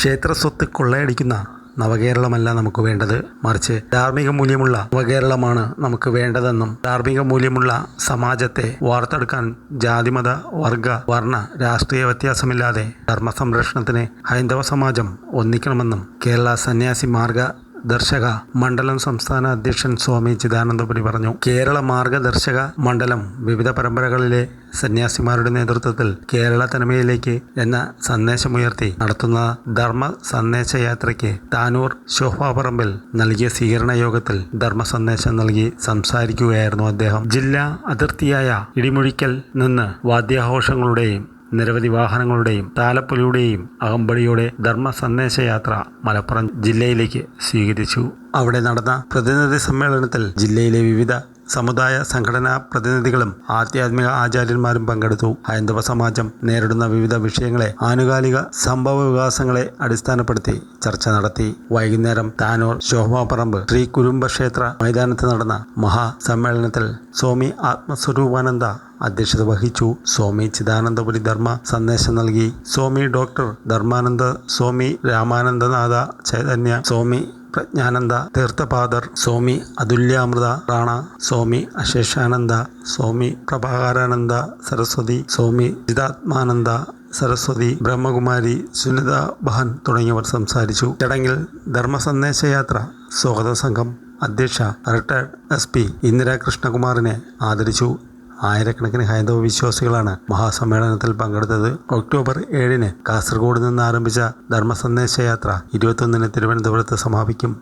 ക്ഷേത്രസ്വത്ത് കൊള്ളയടിക്കുന്ന നവകേരളമല്ല നമുക്ക് വേണ്ടത്. മറിച്ച് ധാർമ്മിക മൂല്യമുള്ള നവകേരളമാണ് നമുക്ക് വേണ്ടതെന്നും ധാർമ്മിക മൂല്യമുള്ള സമാജത്തെ വാർത്തെടുക്കാൻ ജാതിമത വർഗ വർണ രാഷ്ട്രീയ വ്യത്യാസമില്ലാതെ ധർമ്മ സംരക്ഷണത്തിന് ഹൈന്ദവ സമാജം ഒന്നിക്കണമെന്നും കേരള സന്യാസി മാർഗ ദർശക മണ്ഡലം സംസ്ഥാന അധ്യക്ഷൻ സ്വാമി ചിദാനന്ദപുരി പറഞ്ഞു. കേരള മാർഗദർശക മണ്ഡലം വിവിധ പരമ്പരകളിലെ സന്യാസിമാരുടെ നേതൃത്വത്തിൽ കേരള തനിമയിലേക്ക് എന്ന സന്ദേശമുയർത്തി നടത്തുന്ന ധർമ്മ സന്ദേശയാത്രയ്ക്ക് താനൂർ ശോഭാപറമ്പിൽ നൽകിയ സ്വീകരണ യോഗത്തിൽ ധർമ്മ സന്ദേശം നൽകി സംസാരിക്കുകയായിരുന്നു അദ്ദേഹം. ജില്ലാ അതിർത്തിയായ ഇടിമുഴിക്കൽ നിന്ന് വാദ്യാഘോഷങ്ങളുടെയും നിരവധി വാഹനങ്ങളുടെയും താലപ്പൊലിയുടെയും അകമ്പടിയോടെ ധർമ്മ സന്ദേശയാത്ര മലപ്പുറം ജില്ലയിലേക്ക് സ്വീകരിച്ചു. അവിടെ നടന്ന പ്രതിനിധി സമ്മേളനത്തിൽ ജില്ലയിലെ വിവിധ സമുദായ സംഘടനാ പ്രതിനിധികളും ആധ്യാത്മിക ആചാര്യന്മാരും പങ്കെടുത്തു. ഹൈന്ദവ സമാജം നേരിടുന്ന വിവിധ വിഷയങ്ങളെ ആനുകാലിക സംഭവ വികാസങ്ങളെ അടിസ്ഥാനപ്പെടുത്തി ചർച്ച നടത്തി. വൈകുന്നേരം താനൂർ ശോഭാപറമ്പ് ശ്രീ കുരുംബക്ഷേത്ര മൈതാനത്ത് നടന്ന മഹാസമ്മേളനത്തിൽ സ്വാമി ആത്മസ്വരൂപാനന്ദ അധ്യക്ഷത വഹിച്ചു. സ്വാമി ചിദാനന്ദപുരി ധർമ്മ സന്ദേശം നൽകി. സ്വാമി ഡോക്ടർ ധർമാനന്ദ സ്വാമി രാമാനന്ദനാഥ ചൈതന്യ സ്വാമി പ്രജ്ഞാനന്ദ തീർത്ഥപാദർ സ്വാമി അതുല്യാമൃത റാണ സ്വാമി അശേഷാനന്ദ സ്വാമി പ്രഭാകാരാനന്ദ സരസ്വതി സ്വാമി ജിതാത്മാനന്ദ സരസ്വതി ബ്രഹ്മകുമാരി സുനിത ബഹൻ തുടങ്ങിയവർ സംസാരിച്ചു. ചടങ്ങിൽ ധർമ്മ സന്ദേശയാത്ര സ്വാഗത സംഘം അധ്യക്ഷ റിട്ടയർഡ് എസ് പി ഇന്ദിരാ കൃഷ്ണകുമാറിനെ ആദരിച്ചു. ആയിരക്കണക്കിന് ഹൈന്ദവ വിശ്വാസികളാണ് മഹാസമ്മേളനത്തിൽ പങ്കെടുത്തത്. ഒക്ടോബർ ഏഴിന് കാസർഗോഡ് നിന്ന് ആരംഭിച്ച ധർമ്മ സന്ദേശയാത്ര ഇരുപത്തൊന്നിന് തിരുവനന്തപുരത്ത് സമാപിക്കും.